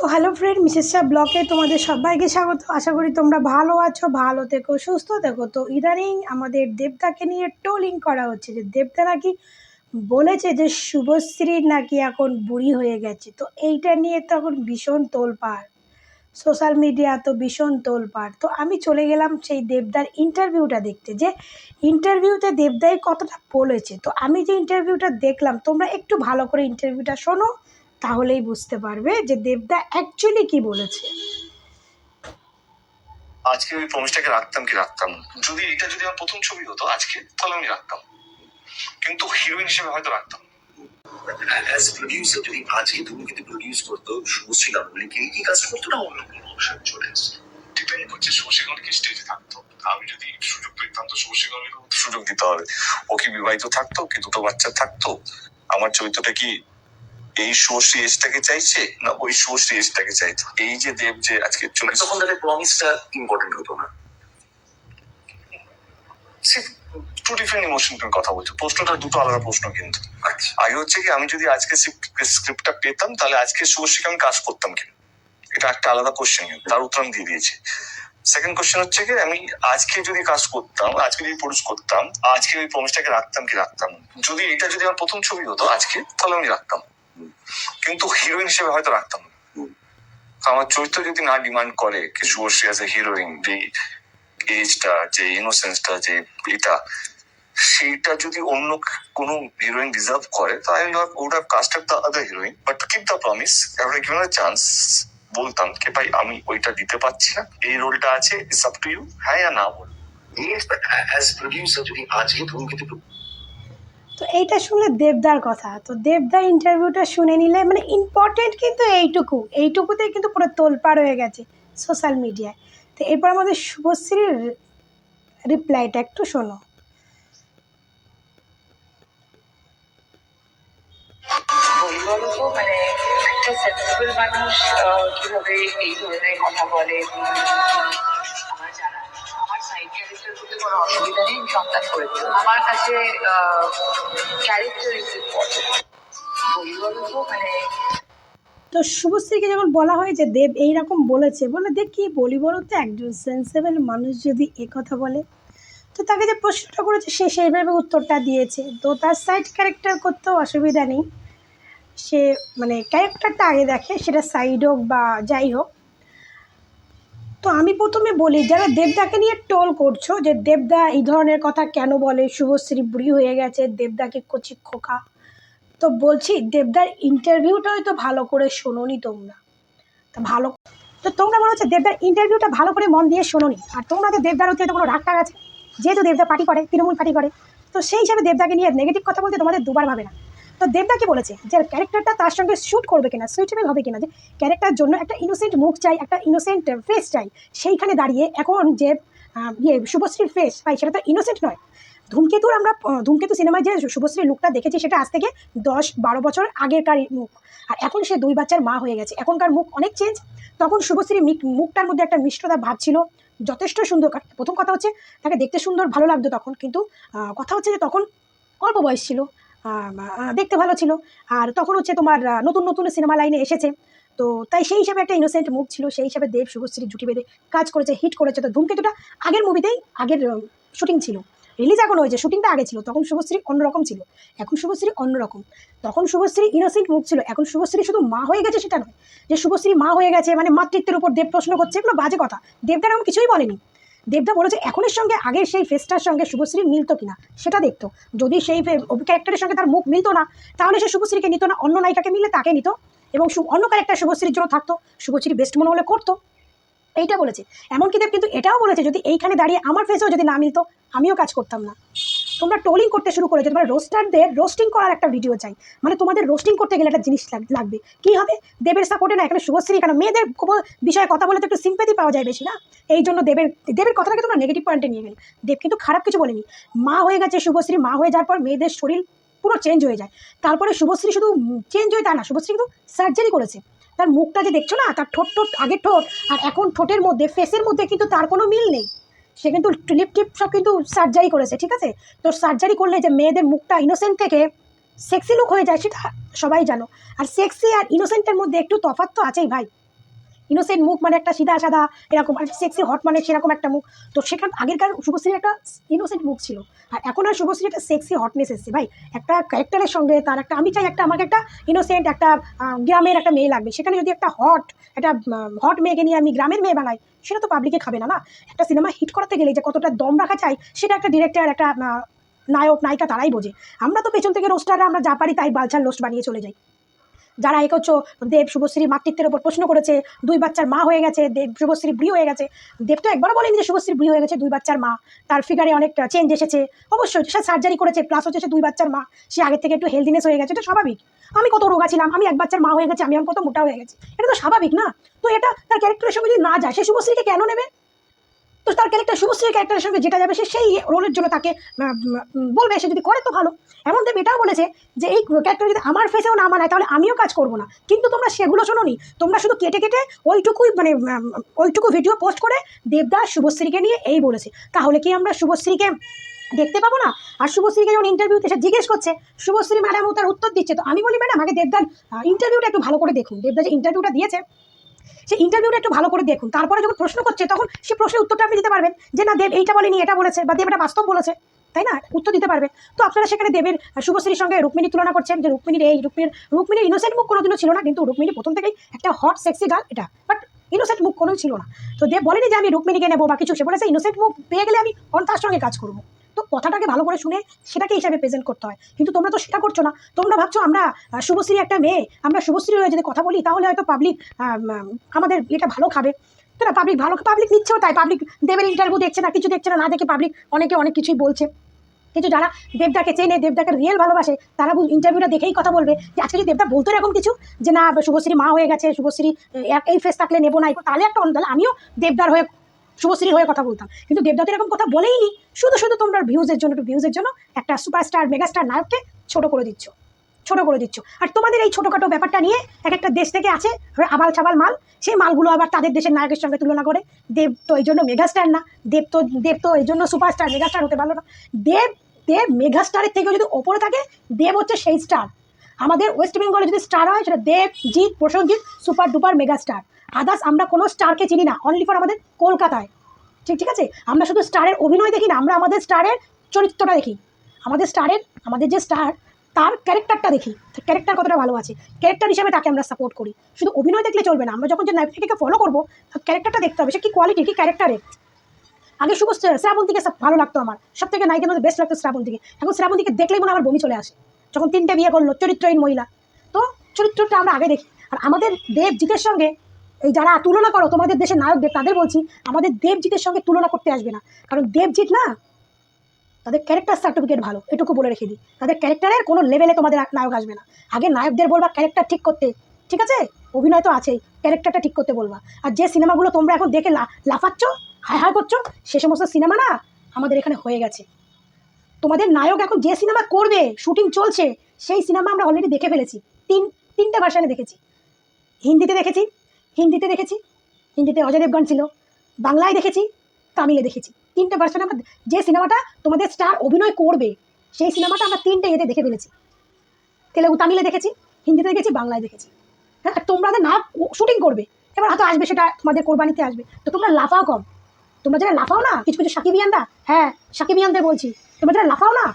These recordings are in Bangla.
তো হ্যালো ফ্রেন্ড মিসেস শাহ ব্লকে তোমাদের সবাইকে স্বাগত। আশা করি তোমরা ভালো আছো, ভালো থেকো, সুস্থ থেকো। তো ইদানিং আমাদের দেবদাকে নিয়ে টোলিং করা হচ্ছে যে দেবদা নাকি বলেছে যে, শুভশ্রীর নাকি এখন বুড়ি হয়ে গেছে। তো এইটা নিয়ে তো এখন ভীষণ তোলপাড়। সোশ্যাল মিডিয়া তো ভীষণ তোলপাড়। তো আমি চলে গেলাম সেই দেবদার ইন্টারভিউটা দেখতে যে ইন্টারভিউতে দেবদাই কতটা বলেছে। তো আমি যে ইন্টারভিউটা দেখলাম, তোমরা একটু ভালো করে ইন্টারভিউটা শোনো। তাহলেই বুঝতে পারবে যে দেবদা অ্যাকচুয়ালি কি বলেছে। আজকে ওই প্রমিসটাকে রাখতাম কি রাখতাম যদি এটা যদি আমার প্রথম ছবি হতো আজকে তাহলে আমি রাখতাম। কিন্তু হিরোইন হিসেবে হয়তো রাখতাম অ্যাজ প্রডিউসার যদি আজকে ধূমকেতু প্রডিউস করতো শুভশ্রী গাঙ্গুলিকে কি কাজ করতো না অন্য কোনো অপশন চলে আসতো? ডিপেন্ড করছে শুভশ্রীগণকে স্টেজে থাকতো। আমি যদি সুযোগ পেতাম তো শুভশ্রীগণকে সুযোগ দিতে হবে। ও কি বিবাহিত থাকতো কি দুটো বাচ্চা থাকতো? আমার চরিত্রটা কি এই শুভশ্রী এজটাকে চাইছে না ওই শুভশ্রী এজটাকে চাইছে? এই যে দেব যে আজকে চলে তখন তাদের প্রমিসটা ইম্পর্টেন্ট হতো না। টু ডিফারেন্ট ইমোশন তুমি কথা বলছো। প্রশ্নটা দুটো আলাদা প্রশ্ন কিন্তু। আচ্ছা। আগে হচ্ছে কি আমি যদি আজকে স্ক্রিপ্টটা পেতাম তাহলে আজকে শুভশ্রীকে আমি কাজ করতাম কি এটা একটা আলাদা কোশ্চেন তার উত্তর আমি দিয়ে দিয়েছি। সেকেন্ড কোশ্চেন হচ্ছে কি আমি আজকে যদি কাজ করতাম আজকে যদি প্রডিউস করতাম আজকে ওই প্রমিসটাকে রাখতাম কি রাখতাম যদি এটা যদি আমার প্রথম ছবি হতো আজকে তাহলে আমি রাখতাম। কিন্তু হিরোইন হিসেবে হয়তো রাখতাম আমার চরিত্র যদি না ডিমান্ড করে কি শুভশ্রী অ্যাজ এ হিরোইন যে এজটা যে ইনোসেন্সটা যে এটা সেইটা যদি অন্য কোনো হিরোইন ডিজার্ভ করে তো I would have casted the other heroine but keep the promise given a chance বলতাম কি ভাই আমি ওইটা দিতে পারছি না এই রোলটা আছে ইটস আপ টু ইউ হ্যাঁ না বল। যদি আজকে ধূমকেতু তো এইটা শুনলে দেবদার কথা তো দেবদার ইন্টারভিউটা শুনে নিলে মানে ইম্পর্টেন্ট কিন্তু এইটুকু এইটুকুতেই কিন্তু পুরো তোলপাড় হয়ে গেছে সোশ্যাল মিডিয়ায় তো এরপর আমাদের শুভশ্রীর রিপ্লাইটা একটু শোনো বলি মানে একটা সেন্সিবল মানুষ কীভাবে এই ধরনের কথা বলে আমার জানা আমার করতে কোনো অসুবিধা নেই আমি সন্তান আমার কাছে ক্যারেক্টার ইজ ইম্পর্টেন্ট মানে তো শুভশ্রীকে যখন বলা হয় যে দেব এইরকম বলেছে, বলে দেখ কি বলি বলো তো, একজন সেন্সেবল মানুষ যদি এ কথা বলে, তো তাকে যে প্রশ্নটা করেছে, সে সেইভাবে উত্তরটা দিয়েছে। তো তার সাইড ক্যারেক্টার করতেও অসুবিধা নেই। সে মানে ক্যারেক্টারটা আগে দেখে, সেটা সাইড হোক বা যাই হোক। তো আমি প্রথমে বলি, যারা দেবদাকে নিয়ে টোল করছ যে দেবদা এই ধরনের কথা কেন বলে, শুভশ্রী বুড়ি হয়ে গেছে, দেবদাকে কচি খোকা। তো বলছি, দেবদার ইন্টারভিউটা হয়তো ভালো করে শোনোনি তোমরা। তা ভালো তো তোমরা মনে হচ্ছে দেবদার ইন্টারভিউটা ভালো করে মন দিয়ে শোনোনি। আর তোমরা তো দেবদার হচ্ছে কোনো রাগ টাগ আছে? যেহেতু দেবদা পার্টি করে, তৃণমূল পার্টি করে, তো সেই হিসাবে দেবদাকে নিয়ে নেগেটিভ কথা বলতে তোমাদের দুবার ভাবে না। তো দেবদা কি বলেছে? যে ক্যারেক্টারটা তার সঙ্গে শ্যুট করবে কিনা সুইটেবল হবে কিনা, যে ক্যারেক্টার জন্য একটা ইনোসেন্ট মুখ চাই, একটা ইনোসেন্ট ফেস চাই, সেইখানে দাঁড়িয়ে এখন যে ইয়ে শুভশ্রীর ফেস ভাই, সেটা তো ইনোসেন্ট নয়। ধূমকেতুর আমরা ধূমকেতু সিনেমায় যে শুভশ্রীর লুকটা দেখেছি, সেটা আজ থেকে দশ বারো বছর আগেরকার মুখ। আর এখন সে দুই বাচ্চার মা হয়ে গেছে। এখনকার মুখ অনেক চেঞ্জ তখন শুভশ্রীর মিক- মুখটার মধ্যে একটা মিষ্টতা ভাব ছিল, যথেষ্ট সুন্দর প্রথম কথা হচ্ছে তাকে দেখতে সুন্দর, ভালো লাগতো তখন, কিন্তু কথা হচ্ছে যে তখন অল্প বয়স ছিল। দেখতে ভালো ছিল। আর তখন হচ্ছে তোমার নতুন নতুন সিনেমা লাইনে এসেছে। তো তাই সেই হিসাবে একটা ইনোসেন্ট মুখ ছিল। সেই হিসাবে দেব, শুভশ্রী, জুটি বেঁধে কাজ করেছে হিট করেছে। তো ধূমকেতুটা আগের মুভিতেই আগের শুটিং ছিল। রিলিজ এখন হয়েছে শুটিংটা আগে ছিল। তখন শুভশ্রী অন্যরকম ছিল। এখন শুভশ্রী অন্যরকম। তখন শুভশ্রী ইনোসেন্ট মুখ ছিল। এখন শুভশ্রী শুধু মা হয়ে গেছে সেটা নয়। যে শুভশ্রী মা হয়ে গেছে মানে মাতৃত্বের উপর দেব প্রশ্ন করছে, এগুলো বাজে কথা। দেবদার এরকম কিছুই বলেনি। দেবদা বলেছে, এখনের সঙ্গে আগের সেই ফেসটার সঙ্গে শুভশ্রী মিলতো কিনা, সেটা দেখতো। যদি সেই ক্যারেক্টারের সঙ্গে তার মুখ মিলতো না, তাহলে সে শুভশ্রীকে নিত না, অন্য নায়িকাকে মিলে তাকে নিত। এবং অন্য ক্যারেক্টার শুভশ্রীর জন্য থাকতো শুভশ্রী বেস্ট মনে হলে করতো। এইটা বলেছে। এমনকি দেব কিন্তু এটাও বলেছে, যদি এইখানে দাঁড়িয়ে আমার ফেসেও যদি না মিলতো, আমিও কাজ করতাম না। তোমরা টোলিং করতে শুরু করেছ, তোমরা রোস্টারদের রোস্টিং করার একটা ভিডিও চাই। মানে তোমাদের রোস্টিং করতে গেলে একটা জিনিস লাগ- লাগবে। কি হবে? দেবের সাপোর্টে না, এখানে শুভশ্রী কেন মেয়েদের বিষয়ে কথা বলে তো একটু সিম্পেতি পাওয়া যায় বেশি না? এই জন্য দেবের দেবের কথাটাকে তোমরা নেগেটিভ পয়েন্টে নিয়ে গেলে। দেব কিন্তু খারাপ কিছু বলেনি। মা হয়ে গেছে শুভশ্রী, মা হয়ে যাওয়ার পর মেয়েদের শরীর পুরো চেঞ্জ হয়ে যায়। তারপরে শুভশ্রী শুধু চেঞ্জ হয়ে তা না, শুভশ্রী কিন্তু সার্জারি করেছে। তার মুখটা যে দেখছ না, তার ঠোঁট ঠোঁট আগের ঠোঁট, আর এখন ঠোঁটের মধ্যে ফেসের মধ্যে কিন্তু তার কোনো মিল নেই। সে কিন্তু লিপ টিপ সব কিন্তু সার্জারি করেছে, ঠিক আছে? তো সার্জারি করলে যে মেয়েদের মুখটা ইনোসেন্ট থেকে সেক্সি লুক হয়ে যায় সেটা সবাই জানো। আর সেক্সি আর ইনোসেন্টের মধ্যে একটু তফাৎ তো আছেই ভাই। ইনোসেন্ট মুখ মানে একটা সিধা সাদা এরকম আর সেক্সি হট মানে সেরকম একটা মুখ। তো সেখান আগেরকার শুভশ্রীর একটা ইনোসেন্ট মুখ ছিল। আর এখন আর শুভশ্রী একটা সেক্সি হটনেস এসছে ভাই। একটা ক্যারেক্টারের সঙ্গে তার একটা আমি চাই একটা আমাকে একটা ইনোসেন্ট একটা গ্রামের একটা মেয়ে লাগবে। সেখানে যদি একটা হট একটা হট মেয়েকে নিয়ে আমি গ্রামের মেয়ে বানাই সেটা তো পাবলিকে খাবে না না? একটা সিনেমা হিট করাতে গেলে যে কতটা দম রাখা চাই, সেটা একটা ডিরেক্টর একটা নায়ক, নায়িকা তারাই বোঝে। আমরা তো পেছন থেকে রোস্টাররা আমরা যা পারি তাই বালছার রোস্ট বানিয়ে চলে যাই। যারা একচ্ছ দেব শুভশ্রী মাতৃত্বের ওপর প্রশ্ন করেছে, দুই বাচ্চার মা হয়ে গেছে, দেব শুভশ্রী ব্রি হয়ে গেছে। দেব তো একবারও বলেনি যে শুভশ্রী ব্রি হয়ে গেছে, দুই বাচ্চার মা। তার ফিগারে অনেক চেঞ্জ এসেছে। অবশ্যই সে সার্জারি করেছে প্লাস হচ্ছে সে দুই বাচ্চার মা। সে আগের থেকে একটু হেলদিনেস হয়ে গেছে, এটা স্বাভাবিক। আমি কত রোগা ছিলাম, আমি এক বাচ্চার মা হয়ে গেছি, আমি কত মোটা হয়ে গেছি। এটা তো স্বাভাবিক না? তো এটা তার ক্যারেক্টারের সঙ্গে যদি না যায়, সে শুভশ্রীকে কেন নেবে? তো তার ক্যারেক্টার শুভশ্রীর ক্যারেক্টারের সঙ্গে যেটা যাবে সে সেই রোলের জন্য তাকে বলবে, সে যদি করে তো ভালো। এমন দেব এটাও বলেছে যে এই ক্যারেক্টার যদি আমার ফেসেও না মানায়, তাহলে আমিও কাজ করব না। কিন্তু তোমরা সেগুলো শোনোনি। তোমরা শুধু কেটে কেটে ওইটুকুই মানে ওইটুকু ভিডিও পোস্ট করে দেবদাস শুভশ্রীকে নিয়ে এই বলেছে। তাহলে কি আমরা শুভশ্রীকে দেখতে পাবো না? আর শুভশ্রীকে যখন ইন্টারভিউতে সে জিজ্ঞেস করছে, শুভশ্রী ম্যাডামও তার উত্তর দিচ্ছে। তো আমি বলি ম্যাডাম আগে দেবদার ইন্টারভিউটা একটু ভালো করে দেখুন। দেবদা যে ইন্টারভিউটা দিয়েছে সে ইন্টারভিউটা একটু ভালো করে দেখুন। তারপরে যখন প্রশ্ন করছে, তখন সে প্রশ্নের উত্তরটা আপনি দিতে পারবেন। যে, না, দেব এইটা বলেনি, এটা বলেছে বা দেব এটা বাস্তব বলেছে। তাই না? উত্তর দিতে পারবে তো আপনারা সেখানে দেবের শুভশ্রীর সঙ্গে রুক্মিণীর তুলনা করছেন যে, রুক্মিণীর এই, রুক্মিণীর রুক্মিণীর ইনোসেন্ট মুখ কোনোদিনও ছিল না, কিন্তু রুক্মিণী প্রথম থেকেই একটা হট সেক্সি গার্ল এটা। বাট ইনোসেন্ট মুখ কোনো ছিল না। তো দেব বলেনি যে, আমি রুক্মিণীকে নেব বা কিছু। সে বলেছে ইনোসেন্ট মুখ পেয়ে গেলে আমি অন তার সঙ্গে কাজ করব। তো কথাটাকে ভালো করে শুনে সেটাকে হিসাবে প্রেজেন্ট করতে হয়। কিন্তু তোমরা তো সেটা করছ না। তোমরা ভাবছ আমরা শুভশ্রী একটা মেয়ে, আমরা শুভশ্রী হয়ে যদি কথা বলি, তাহলে হয়তো পাবলিক আমাদের এটা ভালো খাবে। তো না পাবলিক ভালো পাবলিক নিচ্ছেও তাই। পাবলিক দেবের ইন্টারভিউ দেখছে না, কিছু দেখছে না না দেখে পাবলিক অনেকে অনেক কিছুই বলছে। কিন্তু যারা দেবদাকে চেনে, দেবদাকে রিয়েল ভালোবাসে, তারা ইন্টারভিউটা দেখেই কথা বলবে। যে আজকে যদি দেবদা বলতো এরকম কিছু, যে না, শুভশ্রী মা হয়ে গেছে, শুভশ্রী এই ফেস থাকলে নেব না, তাহলে একটা অন্য আমিও দেবদার হয়ে শুভশ্রীর হয়ে কথা বলতাম। কিন্তু দেবদা এরকম কথা বলেইনি। শুধু শুধু তোমরা ভিউজের জন্য, একটু ভিউজের জন্য একটা সুপারস্টার মেগাস্টার নায়ককে ছোট করে দিচ্ছ। ছোট করে দিচ্ছ। আর তোমাদের এই ছোটোখাটো ব্যাপারটা নিয়ে এক একটা দেশ থেকে আছে আবাল ছাবাল মাল। সেই মালগুলো আবার তাদের দেশের নায়কের সঙ্গে তুলনা করে। দেব তো এই জন্য মেগাস্টার না। দেব তো দেব তো এই জন্য সুপারস্টার মেগাস্টার হতে পারল না। দেব দেব মেগাস্টারের থেকেও যদি ওপরে থাকে, দেব হচ্ছে সেই স্টার আমাদের ওয়েস্ট বেঙ্গলে যদি স্টার হয়, সেটা Dev, Jeet, Prosenjit super duper mega star others আমরা কোনো স্টারকে চিনি না অনলি ফর আমাদের কলকাতায়। ঠিক ঠিক আছে? আমরা শুধু স্টারের অভিনয় দেখি না, আমরা আমাদের স্টারের চরিত্রটা দেখি। আমাদের স্টারের আমাদের যে স্টার তার ক্যারেক্টারটা দেখি। ক্যারেক্টার কতটা ভালো আছে? ক্যারেক্টার হিসেবে তাকে আমরা সাপোর্ট করি। শুধু অভিনয় দেখলে চলবে না, আমরা যখন যে নায়িকাকে ফলো করব ক্যারেক্টারটা দেখতে হবে, সে কী কোয়ালিটি কি ক্যারেক্টারের আগে শুভ শ্রাবন্তীকে ভালো লাগতো আমার। সব থেকে নায়িকার মধ্যে বেস্ট লাগতো শ্রাবন্তীকে। এখন শ্রাবন্তীকে দেখলেই মনে আমার বমি চলে আসে। যখন তিনটে বিয়ে করল, চরিত্রহীন মহিলা। তো চরিত্রটা আমরা আগে দেখি। আর আমাদের দেবজিতের সঙ্গে এই যারা তুলনা করো, তোমাদের দেশের নায়ক দেব, তাদের বলছি, আমাদের দেবজিতের সঙ্গে তুলনা করতে আসবে না। কারণ দেবজিৎ না, তাদের ক্যারেক্টার সার্টিফিকেট ভালো, এটুকু বলে রেখে দিই। তাদের ক্যারেক্টারের কোনো লেভেলে তোমাদের নায়ক আসবে না। আগে নায়কদের বলবা ক্যারেক্টার ঠিক করতে, ঠিক আছে? অভিনয় তো আছেই ক্যারেক্টারটা ঠিক করতে বলবা। আর যে সিনেমাগুলো তোমরা এখন দেখে লাফাচ্ছ, হায় হায় করছ, সে সমস্ত সিনেমা না আমাদের এখানে হয়ে গেছে। তোমাদের নায়ক এখন যে সিনেমা করবে, শুটিং চলছে, সেই সিনেমা আমরা অলরেডি দেখে ফেলেছি। তিন, তিনটে ভার্সানে দেখেছি। হিন্দিতে দেখেছি হিন্দিতে দেখেছি, হিন্দিতে অজয় দেবগন ছিল, বাংলায় দেখেছি, তামিলে দেখেছি। তিনটে ভার্সানে আমরা যে সিনেমাটা তোমাদের স্টার অভিনয় করবে, সেই সিনেমাটা আমরা তিনটে এতে দেখে ফেলেছি। তেলেগু, তামিলে দেখেছি, হিন্দিতে দেখেছি, বাংলায় দেখেছি। হ্যাঁ আর তোমাদের না শুটিং করবে, এবার হয়তো আসবে, সেটা তোমাদের কোরবানিতে আসবে। তো তোমরা লাফাও কম। তোমরা যারা লাফাও না, কিছু কিছু সাকিবিয়ানরা হ্যাঁ সাকিবিয়ানদের বলছি তোমরা যেটা লাফাও না।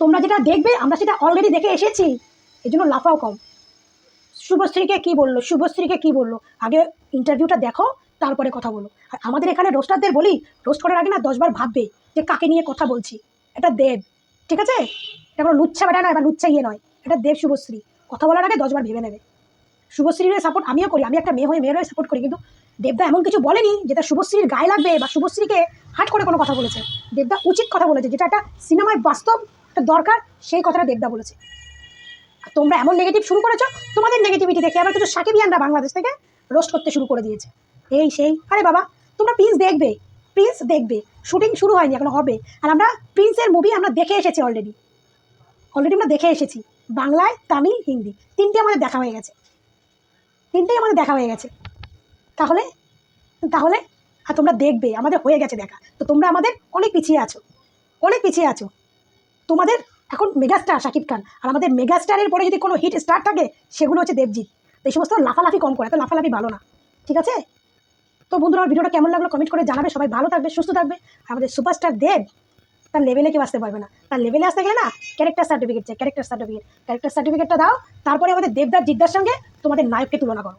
তোমরা যেটা দেখবে, আমরা সেটা অলরেডি দেখে এসেছি। এই জন্য লাফাও কম। শুভশ্রীকে কি বলল? শুভশ্রীকে কি বলল? আগে ইন্টারভিউটা দেখো, তারপরে কথা বলো। আর আমাদের এখানে রোস্টারদের বলি রোস্ট করার আগে না দশবার ভাববে যে কাকে নিয়ে কথা বলছি। এটা দেব, ঠিক আছে? এটা কোনো লুচ্ছা বেটা নয় বা লুচ্ছা ইয়ে নয়। এটা দেব শুভশ্রী। কথা বলার আগে দশবার ভেবে নেবে। শুভশ্রীর সাপোর্ট আমিও করি, আমি একটা মেয়ে হয়ে মেয়ের সাপোর্ট করি, কিন্তু দেবদা এমন কিছু বলেনি যেটা শুভশ্রীর গায়ে লাগবে বা শুভশ্রীকে হাট করে কোনো কথা বলেছে। দেবদা উচিত কথা বলেছে, যেটা একটা সিনেমায় বাস্তব একটা দরকার, সেই কথাটা দেবদা বলেছে। তোমরা এমন নেগেটিভ শুরু করেছ, তোমাদের নেগেটিভিটি দেখে আবার কিছু সাকিবিয়ানরা বাংলাদেশ থেকে রোস্ট করতে শুরু করে দিয়েছে। এই সেই, আরে বাবা, তোমরা প্রিন্স দেখবে প্রিন্স দেখবে শুটিং শুরু হয়নি, এখনও হবে। আর আমরা প্রিন্সের মুভি আমরা দেখে এসেছি অলরেডি অলরেডি আমরা দেখে এসেছি, বাংলায়, তামিল, হিন্দি। তিনটে আমাদের দেখা হয়ে গেছে। তিনটেই আমাদের দেখা হয়ে গেছে। তাহলে তাহলে, আর তোমরা দেখবে, আমাদের হয়ে গেছে দেখা। তো তোমরা আমাদের অনেক পিছিয়ে আছো, অনেক পিছিয়ে আছো। তোমাদের এখন মেগাস্টার শাকিব খান, আর আমাদের মেগাস্টারের পরে যদি কোনো হিট স্টার থাকে, সেগুলো হচ্ছে দেবজিৎ। এই সমস্ত লাফালাফি কম করে তো লাফালাফি ভালো না, ঠিক আছে? তো বন্ধুরা আমার ভিডিওটা কেমন লাগল কমেন্ট করে জানাবে, সবাই ভালো থাকবে, সুস্থ থাকবে। আমাদের সুপারস্টার দেব, তার লেভেলে কেউ আসতে পারবে না। তার লেভেলে আসতে গেলে না ক্যারেক্টার সার্টিফিকেট চাই ক্যারেক্টার সার্টিফিকেট ক্যারেক্টার সার্টিফিকেটটা দাও, তারপরে আমাদের দেবদার জিদ্দার সঙ্গে তোমাদের নায়ককে তুলনা করো।